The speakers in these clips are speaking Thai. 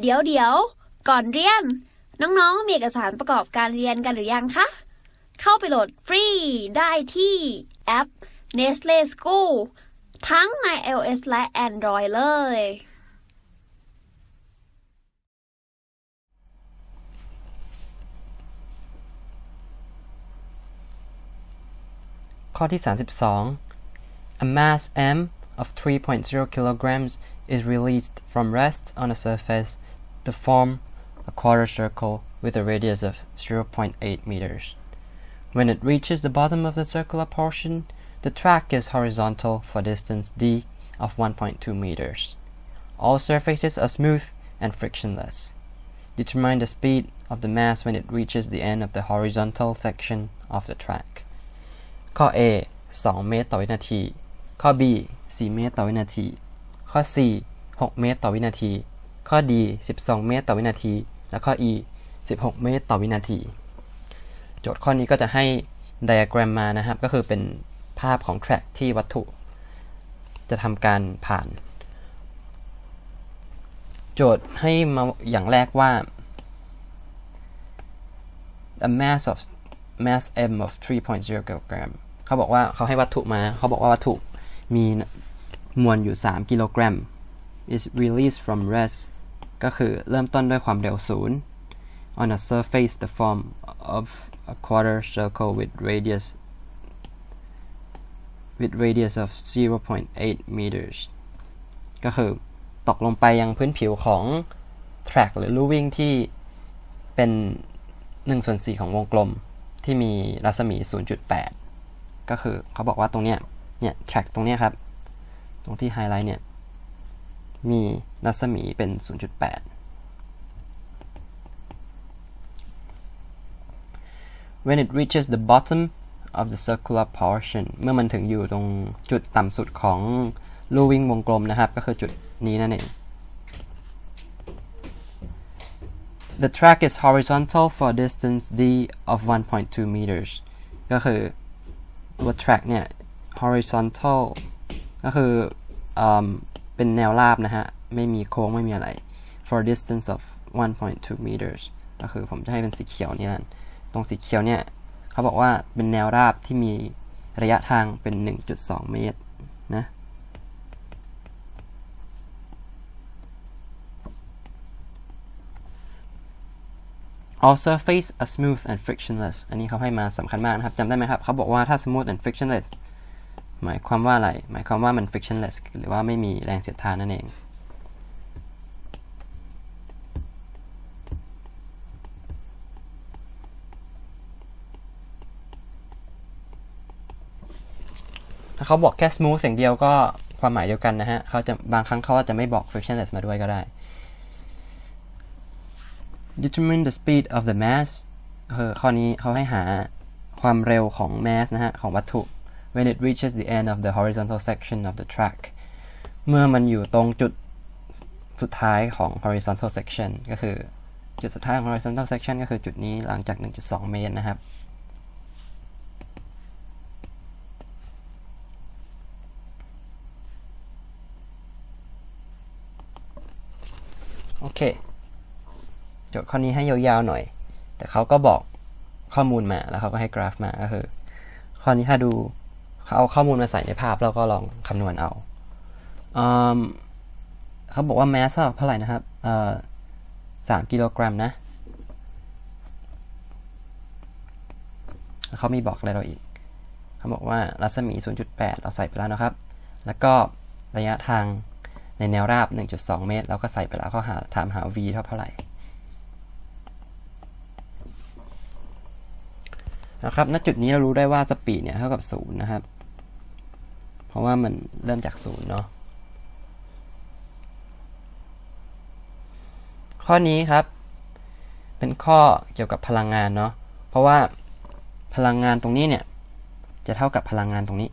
เดี๋ยวเดี๋ยว ก่อนเรียน น้องๆ มีเอกสารประกอบการเรียนกันหรือยังคะ เข้าไปโหลดฟรีได้ที่แอป Nestle School ทั้งใน iOS และ Android เลย ข้อที่ 32 A mass m of 3.0 kilograms is released from rest on a surface to form a quarter circle with a radius of 0.8 meters. When it reaches the bottom of the circular portion, the track is horizontal for distance d of 1.2 meters. All surfaces are smooth and frictionless. Determine the speed of the mass when it reaches the end of the horizontal section of the track. ข้อ A 2 เมตรต่อวินาที ข้อ B 4 เมตรต่อวินาที ข้อ C 6 เมตรต่อวินาที ข้อ D 12 เมตรต่อวินาที และข้อ E 16 เมตรต่อวินาที โจทย์ข้อนี้ก็จะให้ไดอะแกรมมานะครับ ก็คือเป็นภาพของแทร็กที่วัตถุ จะทำการผ่าน โจทย์ให้มาอย่างแรกว่า a mass of mass m of 3.0 kilogram เขาบอกว่าเขาให้วัตถุมา เขาบอกว่าวัตถุมีมวลอยู่ 3 กิโลกรัม is released from rest ก็คือเริ่มต้นด้วยความเร็วศูนย์ on a surface the form of a quarter circle with radius with radius of 0.8 meters ก็คือตกลงไปยังพื้นผิวของ track หรือลู่วิ่งที่เป็น1ส่วน4ของวงกลมที่มีรัศมี 0.8 ก็คือเขาบอกว่าตรงเนี้ย เนี่ย track ตรงเนี้ยครับ ตรงที่ไฮไลท์เนี่ย มีรัศมีเป็น 0.8 when it reaches the bottom of the circular portion เมื่อมันถึงอยู่ตรงจุดต่ำสุดของลูวิ่งวงกลมนะครับ ก็คือจุดนี้นั่นเอง The track is horizontal for a distance d of 1.2 meters ก็คือตัว track เนี่ย horizontal ก็คือ เป็นแนวราบนะฮะ ไม่มีโค้งไม่มีอะไร for distance of 1.2 meters ก็คือผมจะให้เป็นสีเขียวนี่นั่นตรงสีเขียวเนี่ยเขาบอกว่าเป็นแนวราบที่มีระยะทางเป็น 1.2 เมตรนะ all surface are smooth and frictionless อันนี้เขาให้มาสำคัญมากนะครับจำได้ไหมครับ เขาบอกว่าถ้า smooth and frictionless หมายความว่าอะไร หมายความว่ามัน frictionless หรือว่าไม่มีแรงเสียดทานนั่นเองถ้าเขาบอกแค่ smooth อย่างเดียวก็ความหมายเดียวกันนะฮะเขาจะบางครั้งเขาอาจจะไม่บอก frictionless มาด้วยก็ได้ determine the speed of the mass คือข้อนี้เขาให้หาความเร็วของ mass นะฮะ ของวัตถุ when it reaches the end of the horizontal section of the track เมื่อมันอยู่ตรงจุดสุดท้ายของ horizontal section ก็คือจุดสุดท้ายของ horizontal section ก็คือจุดนี้หลังจาก 1.2 เมตรนะครับ โอเค โจทย์ข้อนี้ให้ยาวๆหน่อย แต่เขาก็บอกข้อมูลมาแล้วเขาก็ให้กราฟมาก็คือ ข้อนี้ถ้าดู เขาเอาข้อมูลมาใส่ในภาพแล้วก็ลองคำนวณเอาเขาบอกว่าแมสเท่าไหร่นะครับสามกิโลกรัมนะ เขามีบอกอะไรเราอีก เขาบอกว่ารัศมี 0.8 เราใส่ไปแล้วนะครับ แล้วก็ระยะทางในแนวราบ 1.2 เมตร เราก็ใส่ไปแล้วเขาหาถามหา v เท่าเท่าไหร่นะครับ ณ จุดนี้เรารู้ได้ว่าสปีดเนี่ยเท่ากับศูนย์นะครับ ราะว่ามันเริ่มจากศูนย์เนาะข้อนี้ครับ เป็นข้อเกี่ยวกับพลังงานเนาะเพราะว่าพลังงานตรงนี้เนี่ยจะเท่ากับพลังงานตรงนี้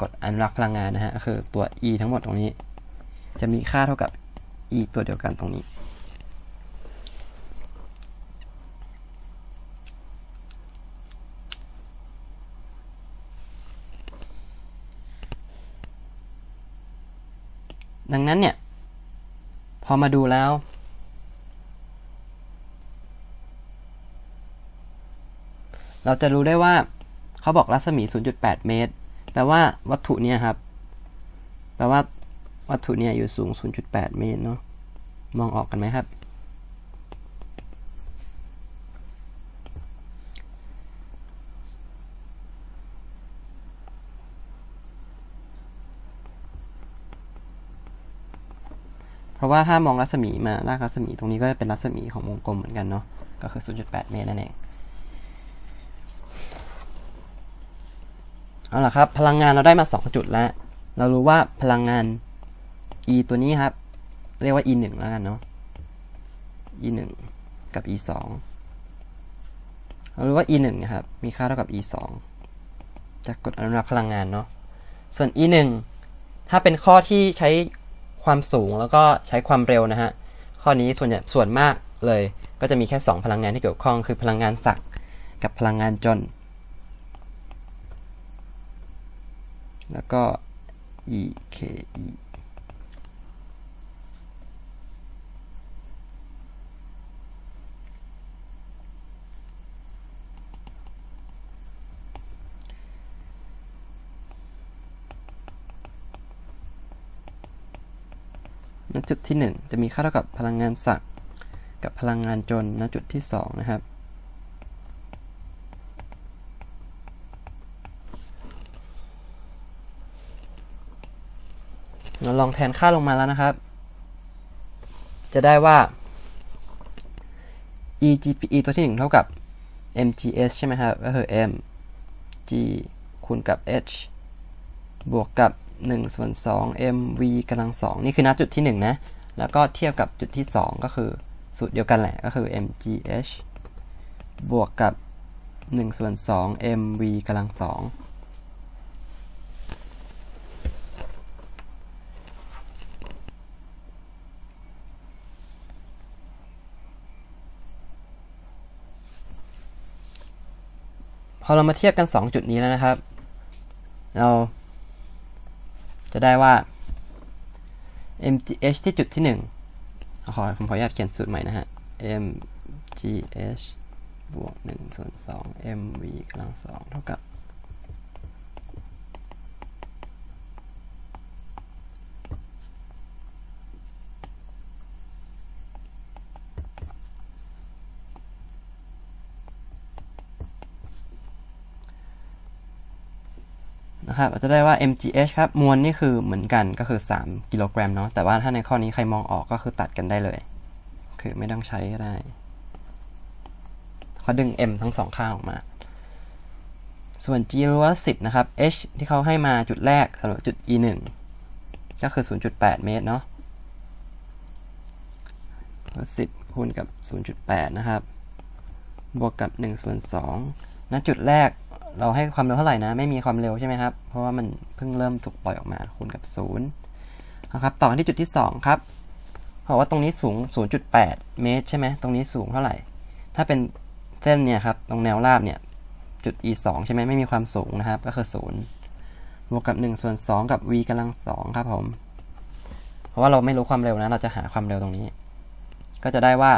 กฎอนุรักษ์พลังงานนะฮะก็คือตัว e ทั้งหมดตรงนี้ จะมีค่าเท่ากับ e ตัวเดียวกันตรงนี้ ดังนั้นเนี่ย พอมาดูแล้ว เราจะรู้ได้ว่าเขาบอกรัศมี 0.8 เมตร แปลว่าวัตถุเนี่ยครับ แปลว่าวัตถุเนี่ยอยู่สูง 0.8 เมตรเนาะมองออกกันไหมครับ ราะว่าถ้ามองรัศมีมาลากรัศมีตรงนี้ก็จะเป็นรัศมีของวงกลมเหมือนกันเนาะก็คือ 0.8 เมตรนั่นเองเอาล่ะครับ พลังงานเราได้มา 2 จุดแล้ว เรารู้ว่าพลังงาน e ตัวนี้ครับ เรียกว่า e 1แล้วกันเนาะ e 1กับ e 2เรารู้ว่า e 1นะครับ มีค่าเท่ากับ e 2จากกฎอนุรักษ์พลังงานเนาะ ส่วน e 1ถ้าเป็นข้อที่ใช้ ความสูงแล้วก็ใช้ความเร็วนะฮะ ข้อนี้ส่วนใหญ่ส่วนมากเลย ก็จะมีแค่ 2 พลังงานที่เกี่ยวข้อง คือพลังงานศักดิ์กับพลังงานจน แล้วก็ e k e ณจุดที่ 1 จะมีค่าเท่ากับพลังงานศักดิ์กับพลังงานจนณจุดที่ 2 นะครับ เราลองแทนค่าลงมาแล้วนะครับ จะได้ว่า e GPE ตัวที่ 1 เท่ากับ mgs ใช่ไหมครับ ก็คือ m g คูณกับ h บวกกับ 1ส่วน2 mv กำลัง2นี่คือณจุดที่ 1 นะ แล้วก็เทียบกับจุดที่ 2 ก็คือสูตรเดียวกันแหละก็คือ mgh บวกกับ 1 ส่วน2 mv กำลัง2พอเรามาเทียบกัน 2 จุดนี้แล้วนะครับ เรา จะได้ว่า mgh ที่จุดที่ 1 ขอผมขออนุญาตเขียนสูตรใหม่นะฮะ mgh บวก1ส่วน2 mv กำลัง2เท่ากับ ครับจะได้ว่า mgh ครับ มวลนี่คือเหมือนกันก็คือ 3 กิโลกรัมเนาะ แต่ว่าถ้าในข้อนี้ใครมองออกก็คือตัดกันได้เลย คือไม่ต้องใช้ก็ได้เขาดึง m ทั้งสองข้างออกมา ส่วน g รู้ว่า10 นะครับ h ที่เขาให้มาจุดแรกสำหรับจุด e 1ก็คือ 0.8 เมตรเนาะ10คูณกับ 0.8 นะครับ บวกกับ1ส่วน2ณจุดแรก เราให้ความเร็วเท่าไหร่นะ ไม่มีความเร็วใช่ไหมครับ เพราะว่ามันเพิ่งเริ่มถูกปล่อยออกมาคูณกับ0นะครับต่อที่จุดที่ 2 ครับเพราะว่าตรงนี้สูง 0.8 เมตร ใช่ไหมตรงนี้สูงเท่าไหร่ ถ้าเป็นเส้นเนี่ยครับตรงแนวราบเนี่ยจุด e 2ใช่ไหมไม่มีความสูงนะครับ ก็คือ0บวกกับ1ส่วน2กับ v กำลัง2ครับผม เพราะว่าเราไม่รู้ความเร็วนะ เราจะหาความเร็วตรงนี้ ก็จะได้ว่า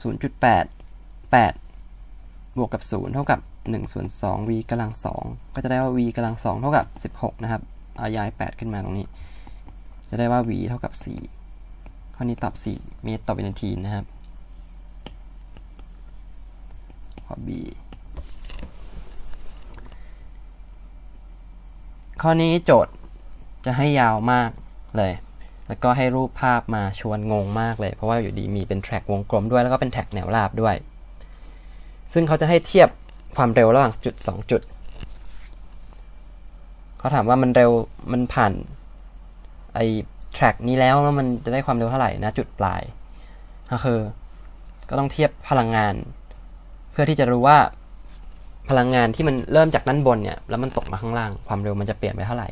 0.8 8 บวกกับ 0 เท่ากับ1ส่วน2 v กำลัง 2 ก็จะได้ว่า v กำลัง 2 เท่ากับ 16 นะครับเอาย้าย 8 ขึ้นมาตรงนี้ จะได้ว่า v เท่ากับ 4 ข้อนี้ตอบ 4 เมตรต่อวินาทีนะครับ ข้อ b ข้อนี้โจทย์จะให้ยาวมากเลย แล้วก็ให้รูปภาพมาชวนงงมากเลย เพราะว่าอยู่ดีมีเป็นแทร็กวงกลมด้วย แล้วก็เป็นแทร็กแนวราบด้วย ซึ่งเขาจะให้เทียบความเร็วระหว่างจุด 2 จุด เขาถามว่ามันเร็วมันผ่านไอ้แทร็กนี้แล้วแล้วมันจะได้ความเร็วเท่าไหร่นะจุดปลาย ก็คือ ก็ต้องเทียบพลังงาน เพื่อที่จะรู้ว่าพลังงานที่มันเริ่มจากด้านบนเนี่ยแล้วมันตกมาข้างล่างความเร็วมันจะเปลี่ยนไปเท่าไหร่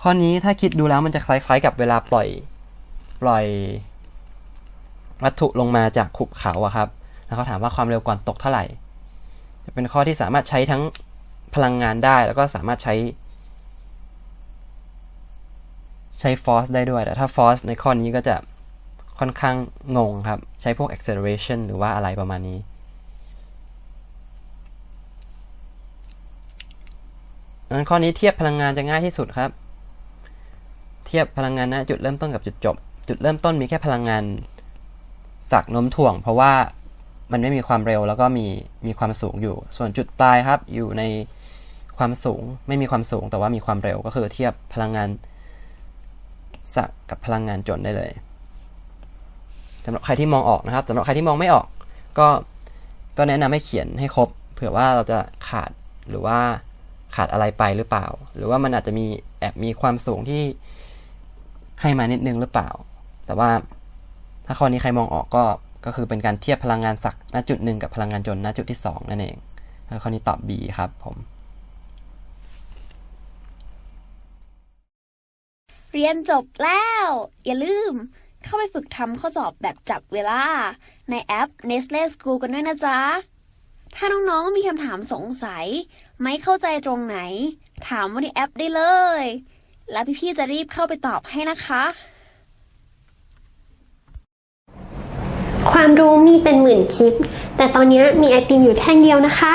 ข้อนี้ถ้าคิดดูแล้วมันจะคล้ายๆ กับเวลาปล่อยปล่อยวัตถุลงมาจากขุบเขาอะครับ ล้วเขาถามว่าความเร็วก่อนตกเท่าไหร่ จะเป็นข้อที่สามารถใช้ทั้งพลังงานได้ แล้วก็สามารถใช้ ใช้ฟอสได้ด้วย แต่ถ้าฟอสในข้อนี้ก็จะค่อนข้างงงครับ ใช้พวก acceleration หรือว่าอะไรประมาณนี้ นั้นข้อนี้เทียบพลังงานจะง่ายที่สุดครับ เทียบพลังงานณจุดเริ่มต้นกับจุดจบ จุดเริ่มต้นมีแค่พลังงานสักน้มถ่วง เพราะว่า มันไม่มีความเร็วแล้วก็มีมีความสูงอยู่ ส่วนจุดปลายครับ อยู่ในความสูงไม่มีความสูงแต่ว่ามีความเร็วก็คือเทียบพลังงานสักกับพลังงานจนได้เลยสำหรับใครที่มองออกนะครับสำหรับใครที่มองไม่ออก ก็ก็แนะนำให้เขียนให้ครบ เผื่อว่าเราจะขาดหรือว่าขาดอะไรไปหรือเปล่า หรือว่ามันอาจจะมีแอบมีความสูงที่ให้มานิดนึงหรือเปล่า แต่ว่าถ้าข้อนี้ใครมองออกก็ ก็คือเป็นการเทียบพลังงานสักณจุดหนึ่งกับพลังงานจนณจุดที่สองนั่นเองข้อนี้ตอบ B ครับผม เรียนจบแล้ว อย่าลืมเข้าไปฝึกทำข้อสอบแบบจับเวลา ในแอป Nestle School กันด้วยนะจ๊ะ ถ้าน้องๆมีคำถามสงสัย ไม่เข้าใจตรงไหน ถามว่าในแอปได้เลย แล้วพี่ๆจะรีบเข้าไปตอบให้นะคะ ความรู้มีเป็นหมื่นคลิป แต่ตอนนี้มีไอติมอยู่แท่งเดียวนะคะ